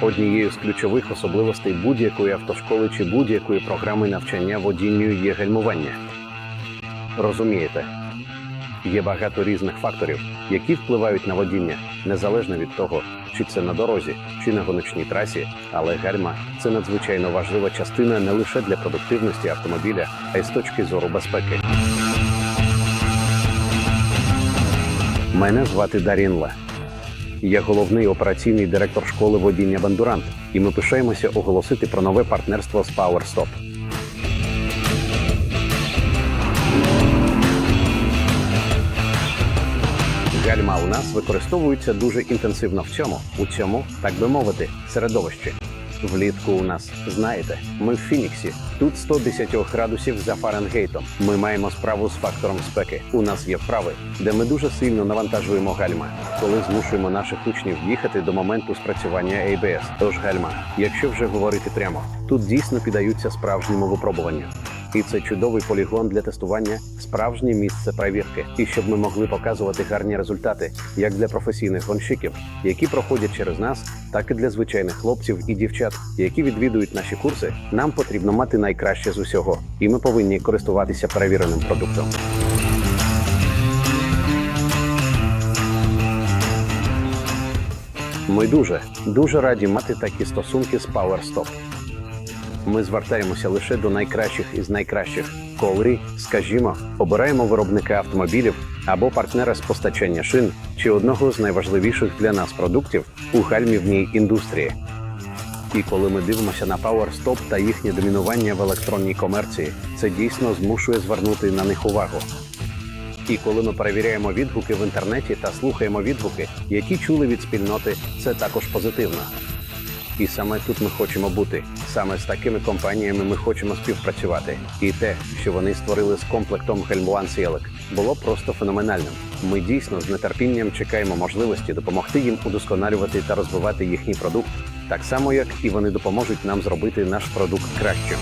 однією з ключових особливостей будь-якої автошколи чи будь-якої програми навчання водінню є гальмування. Розумієте, є багато різних факторів, які впливають на водіння, незалежно від того, чи це на дорозі, чи на гоночній трасі, але гальма це надзвичайно важлива частина не лише для продуктивності автомобіля, а й з точки зору безпеки. Мене звати Дарін Я головний операційний директор школи водіння Бандурант, і ми пишаємося оголосити про нове партнерство з PowerStop. Гальма у нас використовується дуже інтенсивно в цьому, у цьому, так би мовити, середовищі. Влітку у нас, знаєте, ми в Фініксі. Тут 110 градусів за Фаренгейтом. Ми маємо справу з фактором спеки. У нас є вправи, де ми дуже сильно навантажуємо гальма, коли змушуємо наших учнів їхати до моменту спрацювання ABS. Тож гальма, якщо вже говорити прямо, тут дійсно піддаються справжньому випробуванню. І це чудовий полігон для тестування, справжнє місце перевірки. І щоб ми могли показувати гарні результати як для професійних гонщиків, які проходять через нас, так і для звичайних хлопців і дівчат, які відвідують наші курси. Нам потрібно мати найкраще з усього, і ми повинні користуватися перевіреним продуктом. Ми дуже, дуже раді мати такі стосунки з PowerStop. Ми звертаємося лише до найкращих із найкращих, коли, скажімо, обираємо виробника автомобілів або партнера з постачання шин чи одного з найважливіших для нас продуктів у гальмівній індустрії. І коли ми дивимося на PowerStop та їхнє домінування в електронній комерції, це дійсно змушує звернути на них увагу. І коли ми перевіряємо відгуки в інтернеті та слухаємо відгуки, які чули від спільноти, це також позитивно. І саме тут ми хочемо бути. Саме з такими компаніями ми хочемо співпрацювати. І те, що вони створили з комплектом гальмуван Сіелек, було просто феноменальним. Ми дійсно з нетерпінням чекаємо можливості допомогти їм удосконалювати та розвивати їхній продукт, так само як і вони допоможуть нам зробити наш продукт кращим.